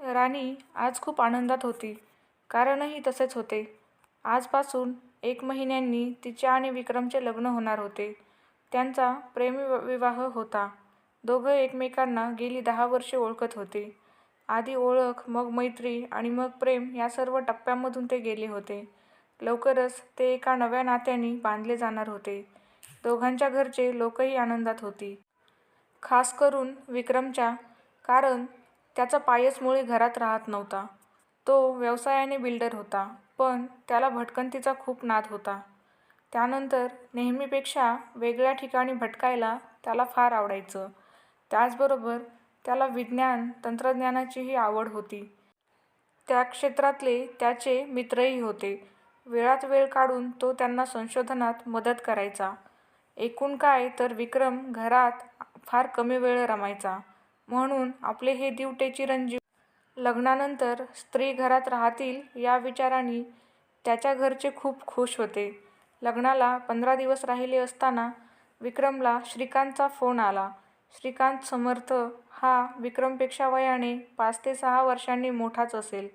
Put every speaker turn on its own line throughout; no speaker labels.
राणी आज खूप आनंदात होती. कारणही तसेच होते. आजपासून एक महिन्यांनी तिचे आणि विक्रमचे लग्न होणार होते. त्यांचा प्रेमविवाह होता. दोघं एकमेकांना गेली दहा वर्षे ओळखत होते. आधी ओळख, मग मैत्री आणि मग प्रेम या सर्व टप्प्यांमधून ते गेले होते. लवकरच ते एका नव्या नात्याने बांधले जाणार होते. दोघांच्या घरचे लोकही आनंदात होती. खास करून विक्रमच्या. कारण त्याचा पायच मुळी घरात राहत नव्हता. तो व्यवसायाने बिल्डर होता. पण त्याला भटकंतीचा खूप नाद होता. त्यानंतर नेहमीपेक्षा वेगळ्या ठिकाणी भटकायला त्याला फार आवडायचं. त्याचबरोबर त्याला विज्ञान तंत्रज्ञानाचीही आवड होती. त्या क्षेत्रातले त्याचे मित्रही होते. वेळात वेळ काढून तो त्यांना संशोधनात मदत करायचा. एकूण काय तर विक्रम घरात फार कमी वेळ रमायचा. म्हणून आपले हे दिवटे चिरंजीव. लग्नानंतर स्त्री घरात राहतील या विचाराने त्याच्या घरचे खूप खुश होते. लग्नाला पंधरा दिवस राहिले असताना विक्रमला श्रीकांतचा फोन आला. श्रीकांत समर्थ हा विक्रमपेक्षा वयाने पाच ते सहा वर्षांनी मोठाच असेल.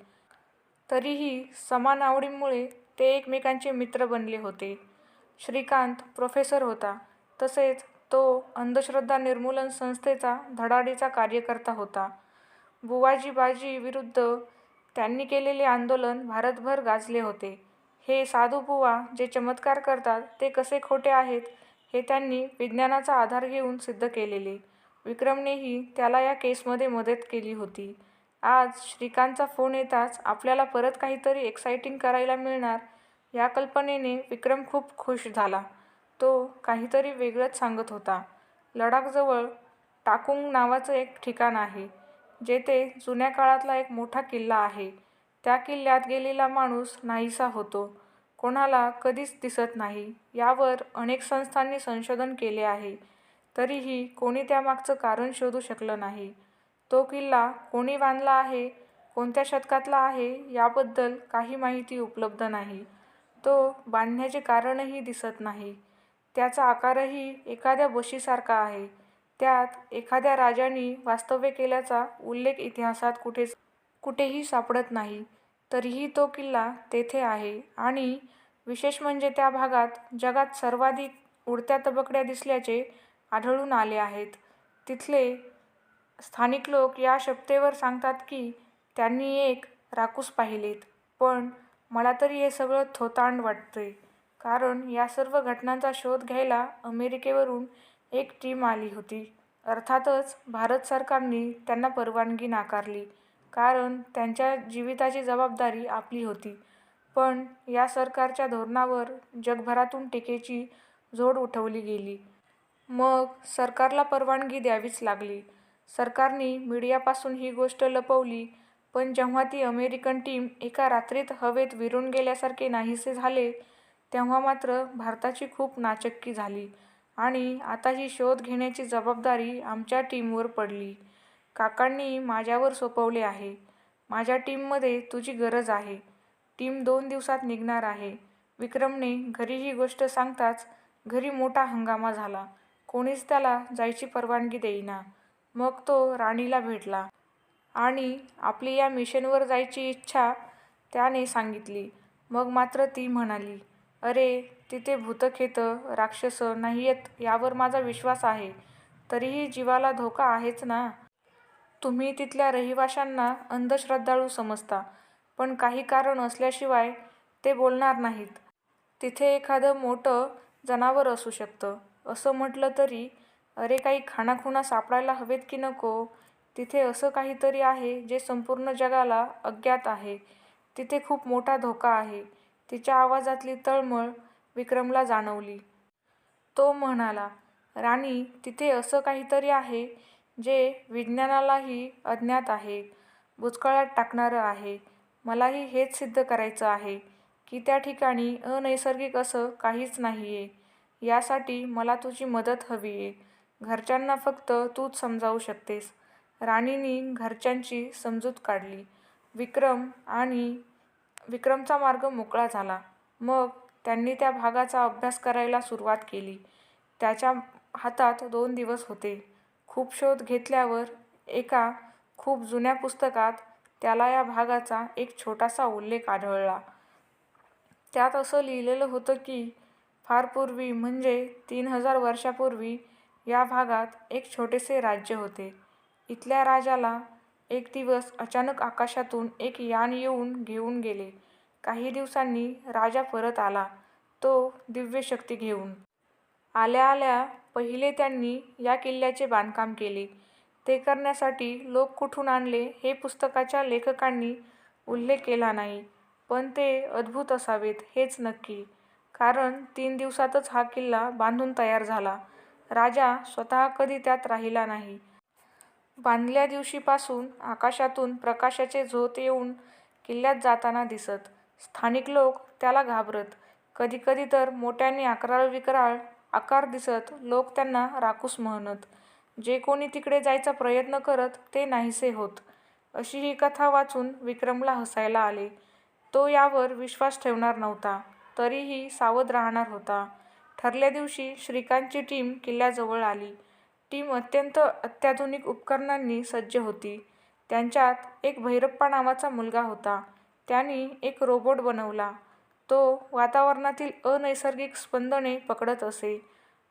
तरीही समान आवडींमुळे ते एकमेकांचे मित्र बनले होते. श्रीकांत प्रोफेसर होता. तसेच तो अंधश्रद्धा निर्मूलन संस्थेचा धडाडीचा कार्यकर्ता होता. बुवाजी बाजी विरुद्ध त्यांनी केलेले आंदोलन भारतभर गाजले होते. हे साधूबुवा जे चमत्कार करतात ते कसे खोटे आहेत हे त्यांनी विज्ञानाचा आधार घेऊन सिद्ध केलेले. विक्रमनेही त्याला या केसमध्ये मदत केली होती. आज श्रीकांतचा फोन येताच आपल्याला परत काहीतरी एक्साइटिंग करायला मिळणार या कल्पनेने विक्रम खूप खुश झाला. तो काहीतरी वेगळंच सांगत होता. लडाखजवळ टाकुंग नावाचं एक ठिकाण आहे. जेथे जुन्या काळातला एक मोठा किल्ला आहे. त्या किल्ल्यात गेलेला माणूस नाहीसा होतो. कोणाला कधीच दिसत नाही. यावर अनेक संस्थांनी संशोधन केले आहे. तरीही कोणी त्यामागचं कारण शोधू शकलं नाही. तो किल्ला कोणी बांधला आहे, कोणत्या शतकातला आहे याबद्दल काही माहिती उपलब्ध नाही. तो बांधण्याचे कारणही दिसत नाही. त्याचा आकारही एखाद्या बशीसारखा आहे. त्यात एखाद्या राजाने वास्तव्य केल्याचा उल्लेख इतिहासात कुठेच कुठेही सापडत नाही. तरीही तो किल्ला तेथे आहे आणि विशेष म्हणजे त्या भागात जगात सर्वाधिक उडत्या तबकड्या दिसल्याचे आढळून आले आहेत. तिथले स्थानिक लोक या शपथेवर सांगतात की त्यांनी एक राकूस पाहिलेत. पण मला तरी हे सगळं थोतांड वाटते कारण या सर्व घटनांचा शोध घ्यायला अमेरिकेवरून एक टीम आली होती. अर्थातच भारत सरकारने त्यांना परवानगी नाकारली. कारण त्यांच्या जीविताची जबाबदारी आपली होती. पण या सरकारच्या धोरणावर जगभरातून टीकेची झोड उठवली गेली. मग सरकारला परवानगी द्यावीच लागली. सरकारने मीडियापासून ही गोष्ट लपवली. पण जेव्हा ती अमेरिकन टीम एका रात्रीत हवेत विरून गेल्यासारखे नाहीसे झाले तेव्हा मात्र भारताची खूप नाचक्की झाली आणि आता ही शोध घेण्याची जबाबदारी आमच्या टीमवर पडली. काकांनी माझ्यावर सोपवले आहे. माझ्या टीममध्ये तुझी गरज आहे. टीम दोन दिवसात निघणार आहे. विक्रमने घरी ही गोष्ट सांगताच घरी मोठा हंगामा झाला. कोणीच त्याला जायची परवानगी देईना. मग तो राणीला भेटला. आणि आपली या मिशनवर जायची इच्छा त्याने सांगितली. मग मात्र ती म्हणाली, अरे तिथे भूतप्रेतं, राक्षसं नाहीयेत यावर माझा विश्वास आहे. तरीही जीवाला धोका आहेच ना. तुम्ही तिथल्या रहिवाशांना अंधश्रद्धाळू समजता. पण काही कारण असल्याशिवाय ते बोलणार नाहीत. तिथे एखादं मोठं जनावर असू शकतं. असं म्हटलं तरी, अरे काही खाणाखुणा सापडायला हवेत की नको. तिथे असं काहीतरी आहे जे संपूर्ण जगाला अज्ञात आहे. तिथे खूप मोठा धोका आहे. तिच्या आवाजातली तळमळ विक्रमला जाणवली. तो म्हणाला, राणी तिथे असं काहीतरी आहे जे विज्ञानालाही अज्ञात आहे. बुचकळ्यात टाकणारं आहे. मलाही हेच सिद्ध करायचं आहे की त्या ठिकाणी अनैसर्गिक असं काहीच नाहीये. यासाठी मला तुझी मदत हवीये. घरच्यांना फक्त तूच समजावू शकतेस. राणीनी घरच्यांची समजूत काढली. विक्रम आणि विक्रमचा मार्ग मोकळा झाला. मग त्यांनी त्या भागाचा अभ्यास करायला सुरुवात केली. त्याच्या हातात दोन दिवस होते. खूप शोध घेतल्यावर एका खूप जुन्या पुस्तकात त्याला या भागाचा एक छोटासा उल्लेख आढळला. त्यात असं लिहिलेलं होतं की, फार पूर्वी म्हणजे तीन हजार वर्षापूर्वी या भागात एक छोटेसे राज्य होते. इथल्या राजाला एक दिवस अचानक आकाशातून एक यान येऊन घेऊन गेले. काही दिवसांनी राजा परत आला, तो दिव्यशक्ती घेऊन. आल्या आल्या पहिले त्यांनी या किल्ल्याचे बांधकाम केले. ते करण्यासाठी लोक कुठून आणले हे पुस्तकाच्या लेखकांनी उल्लेख केला नाही. पण ते अद्भुत असावेत हेच नक्की. कारण तीन दिवसातच हा किल्ला बांधून तयार झाला. राजा स्वतः कधी त्यात राहिला नाही. बांधल्या दिवशीपासून आकाशातून प्रकाशाचे झोत येऊन किल्ल्यात जाताना दिसत. स्थानिक लोक त्याला घाबरत. कधीकधी तर तर मोठ्याने अकराळविक्राळ आकार दिसत लोक त्यांना राक्षस म्हणत. जे कोणी तिकडे जायचा प्रयत्न करत ते नाहीसे होत. अशी ही कथा वाचून विक्रमला हसायला आले. तो यावर विश्वास ठेवणार नव्हता, तरीही सावध राहणार होता. ठरल्या दिवशी श्रीकांतची टीम किल्ल्याजवळ आली. टीम अत्यंत अत्याधुनिक उपकरणांनी सज्ज होती. त्यांच्यात एक भैरप्पा नावाचा मुलगा होता. त्यांनी एक रोबोट बनवला. तो वातावरणातील अनैसर्गिक स्पंदने पकडत असे.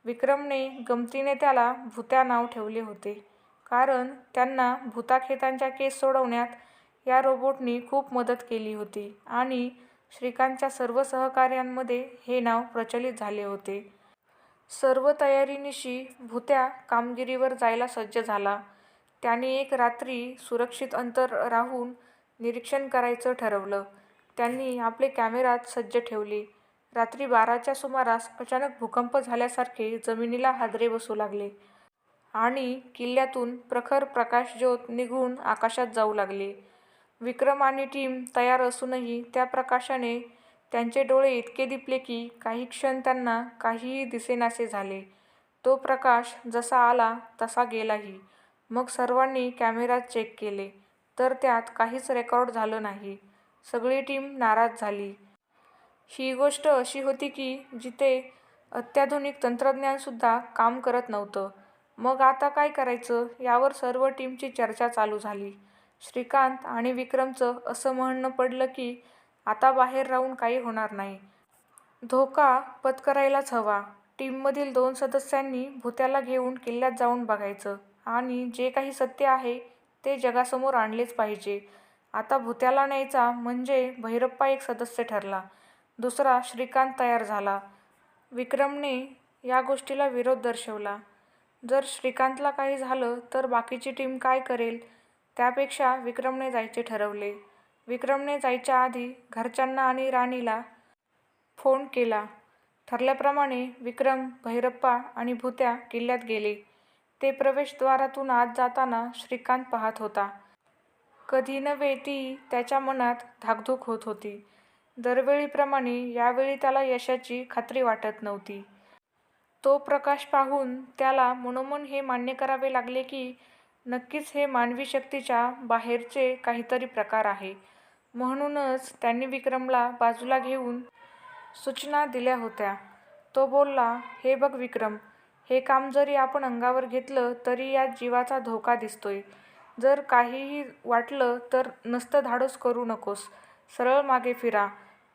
विक्रमने गमतीने त्याला भुत्या नाव ठेवले होते. कारण त्यांना भुताखेतांच्या केस सोडवण्यात या रोबोटनी खूप मदत केली होती आणि श्रीकांतच्या सर्व सहकार्यांमध्ये हे नाव प्रचलित झाले होते. सर्व तयारीनिशी भुत्या कामगिरीवर जायला सज्ज झाला. त्याने एक रात्री सुरक्षित अंतर राहून निरीक्षण करायचं ठरवलं. त्यांनी आपले कॅमेरात सज्ज ठेवले. रात्री बाराच्या सुमारास अचानक भूकंप झाल्यासारखे जमिनीला हादरे बसू लागले आणि किल्ल्यातून प्रखर प्रकाशज्योत निघून आकाशात जाऊ लागले. विक्रम आणि टीम तयार असूनही त्या प्रकाशाने त्यांचे डोळे इतके दिपले की काही क्षण त्यांना काहीही दिसेनासे झाले. तो प्रकाश जसा आला तसा गेलाही. मग सर्वांनी कॅमेरा चेक केले, तर त्यात काहीच रेकॉर्ड झालं नाही. सगळी टीम नाराज झाली. ही गोष्ट अशी होती की जिथे अत्याधुनिक तंत्रज्ञानसुद्धा काम करत नव्हतं. मग आता काय करायचं यावर सर्व टीमची चर्चा चालू झाली. श्रीकांत आणि विक्रमचं असं म्हणणं पडलं की आता बाहेर राहून काही होणार नाही. धोका पत्करायलाच हवा. टीममधील दोन सदस्यांनी भुत्याला घेऊन किल्ल्यात जाऊन बघायचं आणि जे काही सत्य आहे ते जगासमोर आणलेच पाहिजे. आता भुत्याला न्यायचा म्हणजे भैरप्पा एक सदस्य ठरला. दुसरा श्रीकांत तयार झाला. विक्रमने या गोष्टीला विरोध दर्शवला. जर श्रीकांतला काही झालं तर बाकीची टीम काय करेल? त्यापेक्षा विक्रमने जायचे ठरवले. विक्रमने जायच्या आधी घरच्यांना आणि राणीला फोन केला. ठरल्याप्रमाणे विक्रम, भैरप्पा आणि भुत्या किल्ल्यात गेले. ते प्रवेशद्वारातून आत जाताना श्रीकांत पाहत होता. कधी नव्हे ती त्याच्या मनात धाकधूक होत होती. दरवेळीप्रमाणे यावेळी त्याला यशाची खात्री वाटत नव्हती. तो प्रकाश पाहून त्याला मनोमन हे मान्य करावे लागले की नक्कीच हे मानवी शक्तीच्या बाहेरचे काहीतरी प्रकार आहे. म्हणूनच त्यांनी विक्रमला बाजूला घेऊन सूचना दिल्या होत्या. तो बोलला, हे बघ विक्रम, हे काम जरी आपण अंगावर घेतलं तरी यात जीवाचा धोका दिसतोय. जर काहीही वाटलं तर नसतं धाडस करू नकोस. सरळ मागे फिरा.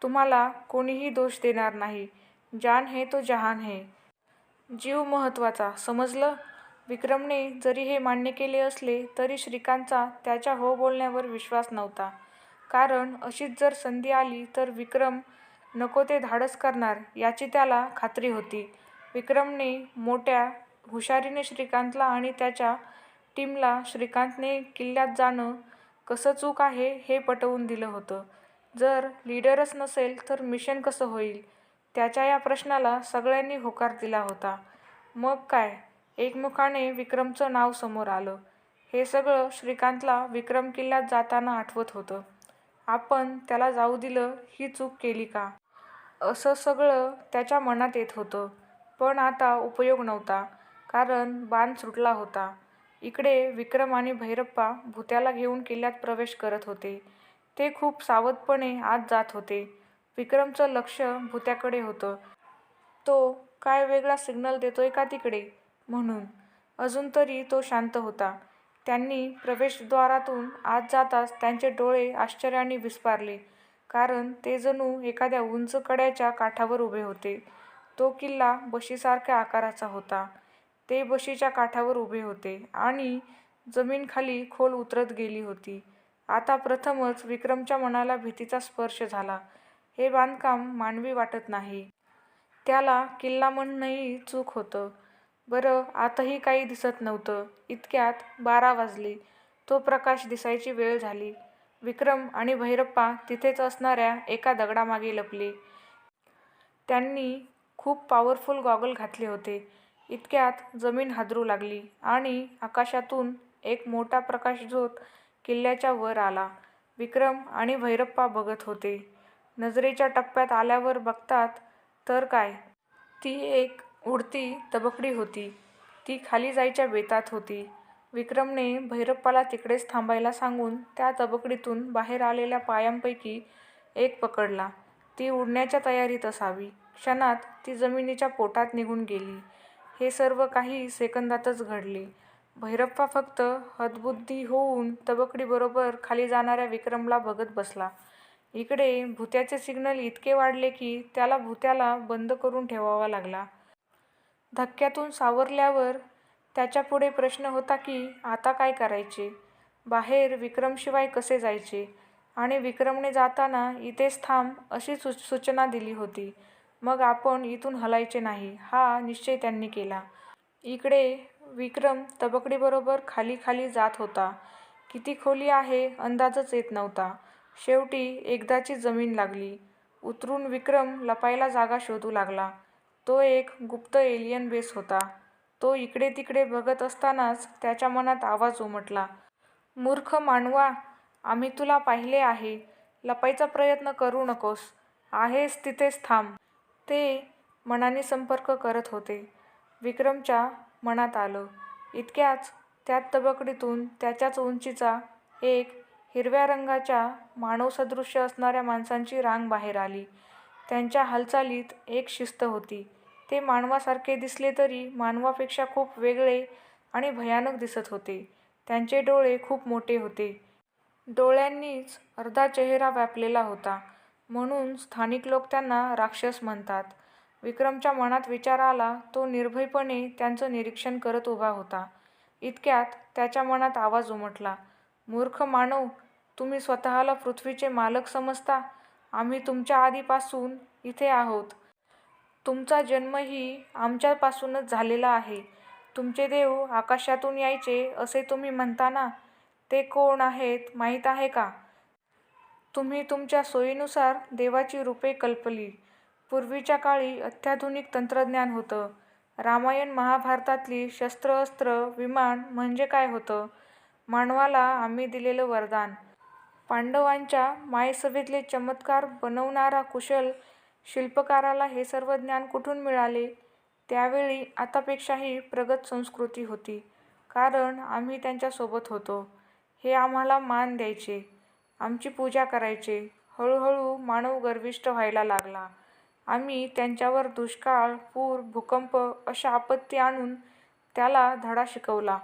तुम्हाला कोणीही दोष देणार नाही. जान है तो जहान है. जीव महत्त्वाचा, समजलं? विक्रमने जरी हे मान्य केले असले तरी श्रीकांतचा त्याच्या हो बोलण्यावर विश्वास नव्हता. कारण अशीच जर संधी आली तर विक्रम नको ते धाडस करणार याची त्याला खात्री होती. विक्रमने मोठ्या हुशारीने श्रीकांतला आणि त्याच्या टीमला श्रीकांतने किल्ल्यात जाणं कसं चूक आहे हे पटवून दिलं होतं. जर लीडरच नसेल तर मिशन कसं होईल? त्याच्या या प्रश्नाला सगळ्यांनी होकार दिला होता. मग काय, एकमुखाने विक्रमचं नाव समोर आलं. हे सगळं श्रीकांतला विक्रम किल्ल्यात जाताना आठवत होतं. आपण त्याला जाऊ दिलं ही चूक केली का? असं सगळं त्याच्या मनात येत होतं. पण आता उपयोग नव्हता. कारण बाण सुटला होता. इकडे विक्रम आणि भैरप्पा भुत्याला घेऊन किल्ल्यात प्रवेश करत होते. ते खूप सावधपणे आत जात होते. विक्रमचं लक्ष भुत्याकडे होतं. तो काय वेगळा सिग्नल देतोय का तिकडे, म्हणून. अजून तरी तो शांत होता. त्यांनी प्रवेशद्वारातून आत जाताच त्यांचे डोळे आश्चर्याने विस्फारले, कारण ते जणू एखाद्या उंच कड्याच्या काठावर उभे होते. तो किल्ला बशीसारख्या आकाराचा होता. ते बशीच्या काठावर उभे होते आणि जमीन खाली खोल उतरत गेली होती. आता प्रथमच विक्रमच्या मनाला भीतीचा स्पर्श झाला. हे बांधकाम मानवी वाटत नाही. त्याला किल्ला म्हणणंही चूक होतं. बरं आतही काही दिसत नव्हतं. इतक्यात बारा वाजले. तो प्रकाश दिसायची वेळ झाली. विक्रम आणि भैरप्पा तिथेच असणाऱ्या एका दगडामागे लपले. त्यांनी खूप पॉवरफुल गॉगल घातले होते. इतक्यात जमीन हादरू लागली आणि आकाशातून एक मोठा प्रकाशझोत किल्ल्याच्या वर आला. विक्रम आणि भैरप्पा बघत होते. नजरेच्या टप्प्यात आल्यावर बघतात तर काय, ती एक उडती तबकडी होती. ती खाली जायच्या बेतात होती. विक्रमने भैरप्पाला तिकडेच थांबायला सांगून त्या तबकडीतून बाहेर आलेल्या पायांपैकी एक पकडला. ती उडण्याच्या तयारीत असावी. क्षणात ती जमिनीच्या पोटात निघून गेली. हे सर्व काही सेकंदातच घडले. भैरप्पा फक्त हतबुद्धी होऊन तबकडीबरोबर खाली जाणाऱ्या विक्रमला बघत बसला. इकडे भुत्याचे सिग्नल इतके वाढले की त्याला भुत्याला बंद करून ठेवावा लागला. धक्क्यातून सावरल्यावर त्याच्यापुढे प्रश्न होता की आता काय करायचे? बाहेर विक्रमशिवाय कसे जायचे? आणि विक्रमने जाताना इथेच थांब अशी सु सूचना दिली होती. मग आपण इथून हलायचे नाही हा निश्चय त्यांनी केला. इकडे विक्रम तबकडीबरोबर खाली खाली जात होता. किती खोली आहे अंदाजच येत नव्हता. शेवटी एकदाची जमीन लागली. उतरून विक्रम लपायला जागा शोधू लागला. तो एक गुप्त एलियन बेस होता. तो इकडे तिकडे बघत असतानाच त्याच्या मनात आवाज उमटला. मूर्ख मानवा, आम्ही तुला पाहिले आहे. लपायचा प्रयत्न करू नकोस. आहेस तिथेच थांब. ते मनाने संपर्क करत होते. विक्रमच्या मनात आलं. इतक्याच त्या तबकडीतून त्याच्याच उंचीचा एक हिरव्या रंगाच्या मानवसदृश्य असणाऱ्या माणसांची रांग बाहेर आली. त्यांच्या हालचालीत एक शिस्त होती. ते मानवासारखे दिसले तरी मानवापेक्षा खूप वेगळे आणि भयानक दिसत होते. त्यांचे डोळे खूप मोठे होते. डोळ्यांनीच अर्धा चेहरा व्यापलेला होता. म्हणून स्थानिक लोक त्यांना राक्षस म्हणतात. विक्रमच्या मनात विचार आला. तो निर्भयपणे त्यांचं निरीक्षण करत उभा होता. इतक्यात त्याच्या मनात आवाज उमटला. मूर्ख मानव, तुम्ही स्वतःला पृथ्वीचे मालक समजता? आम्ही तुमच्या आधीपासून इथे आहोत. तुमचा जन्मही आमच्यापासूनच झालेला आहे. तुमचे देव आकाशातून यायचे असे तुम्ही म्हणता ना, ते कोण आहेत माहीत आहे का? तुम्ही तुमच्या सोयीनुसार देवाची रूपे कल्पली. पूर्वीच्या काळी अत्याधुनिक तंत्रज्ञान होतं. रामायण महाभारतातली शस्त्र-अस्त्र, विमान म्हणजे काय होतं? मानवाला आम्ही दिलेलं वरदान. पांडवांच्या मायसभेतले चमत्कार बनवणारा कुशल शिल्पकाराला हे सर्व ज्ञान कुठून मिळाले? त्यावेळी आतापेक्षाही प्रगत संस्कृती होती. कारण आम्ही त्यांच्यासोबत होतो. हे आम्हाला मान द्यायचे. आमची पूजा करायचे. हळूहळू मानव गर्विष्ट व्हायला लागला. आम्ही त्यांच्यावर दुष्काळ, पूर, भूकंप अशा आपत्ती आणून त्याला धडा शिकवला.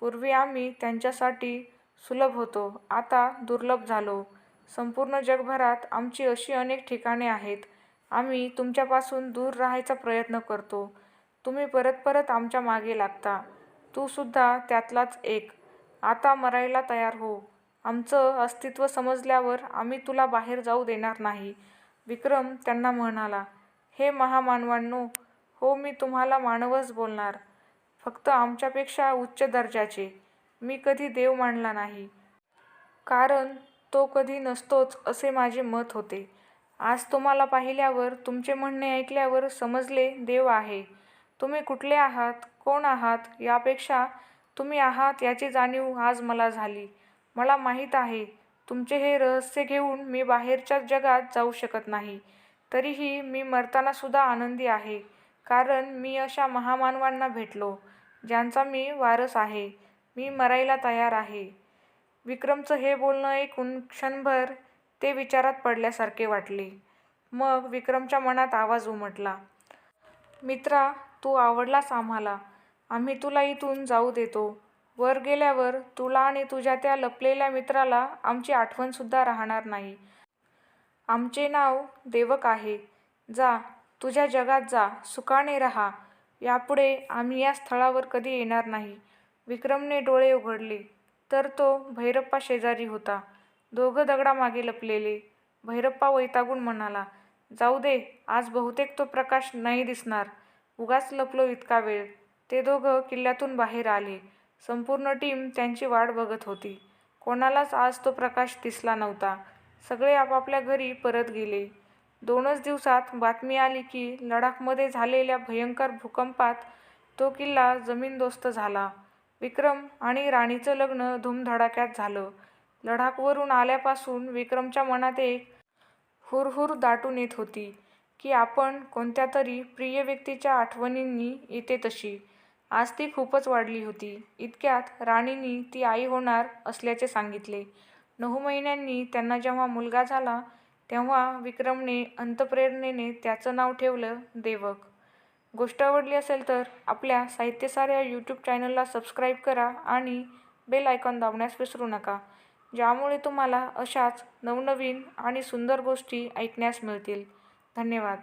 पूर्वी आम्ही त्यांच्यासाठी सुलभ होतो आता दुर्लभ झालो. संपूर्ण जगभरात आमची अशी अनेक ठिकाणे आहेत. आम्ही तुमच्यापासून दूर राहायचा प्रयत्न करतो. तुम्ही परत परत आमच्या मागे लागता. तू सुद्धा त्यातलाच एक. आता मरायला तयार हो. आमचं अस्तित्व समजल्यावर आम्ही तुला बाहेर जाऊ देणार नाही. विक्रम त्यांना म्हणाला, हे महामानवांनो, हो मी तुम्हाला मानवच बोलणार. फक्त आमच्यापेक्षा उच्च दर्जाचे. मी कधी देव मानला नाही. कारण तो कधी नसतोच असे माझे मत होते. आज तुम्हाला पाहिल्यावर, तुमचे म्हणणे ऐकल्यावर समजले देव आहे. तुम्ही कुठले आहात, कोण आहात यापेक्षा तुम्ही आहात याची जाणीव आज मला झाली. मला माहीत आहे तुमचे हे रहस्य घेऊन मी बाहेरच्या जगात जाऊ शकत नाही. तरीही मी मरतानासुद्धा आनंदी आहे. कारण मी अशा महामानवांना भेटलो, ज्यांचा मी वारस आहे. मी मरायला तयार आहे. विक्रमचं हे बोलणं ऐकून क्षणभर ते विचारात पडल्यासारखे वाटले. मग विक्रमच्या मनात आवाज उमटला. मित्रा, तू आवडलास आम्हाला. आम्ही तुला इथून जाऊ देतो. वर गेल्यावर तुला आणि तुझ्या त्या लपलेल्या मित्राला आमची आठवणसुद्धा राहणार नाही. आमचे नाव देवक आहे. जा, तुझ्या जगात जा, सुखाने राहा. यापुढे आम्ही या स्थळावर कधी येणार नाही. विक्रमने डोळे उघडले तर तो भैरप्पा शेजारी होता. दोघं दगडामागे लपलेले. भैरप्पा वैतागून म्हणाला, जाऊ दे, आज बहुतेक तो प्रकाश नाही दिसणार. उगाच लपलो इतका वेळ. ते दोघं किल्ल्यातून बाहेर आले. संपूर्ण टीम त्यांची वाट बघत होती. कोणालाच आज तो प्रकाश दिसला नव्हता. सगळे आपापल्या घरी परत गेले. दोनच दिवसात बातमी आली की लडाखमध्ये झालेल्या भयंकर भूकंपात तो किल्ला जमीनदोस्त झाला. विक्रम आणि राणीचं लग्न धूमधडाक्यात झालं. लडाखवरून आल्यापासून विक्रमच्या मनात एक हुरहुर दाटून येत होती की आपण कोणत्या तरी प्रिय व्यक्तीच्या आठवणींनी येते तशी. आज ती खूपच वाढली होती. इतक्यात राणींनी ती आई होणार असल्याचे सांगितले. नऊ महिन्यांनी त्यांना जेव्हा मुलगा झाला तेव्हा विक्रमने अंतप्रेरणेने त्याचं नाव ठेवलं देवक. गोष्ट आवडली असेल तर आपल्या साहित्यसार या यूट्यूब चॅनलला सबस्क्राईब करा आणि बेल आयकॉन दाबण्यास विसरू नका, ज्यामुळे तुम्हाला अशाच नवनवीन आणि सुंदर गोष्टी ऐकण्यास मिळतील. धन्यवाद.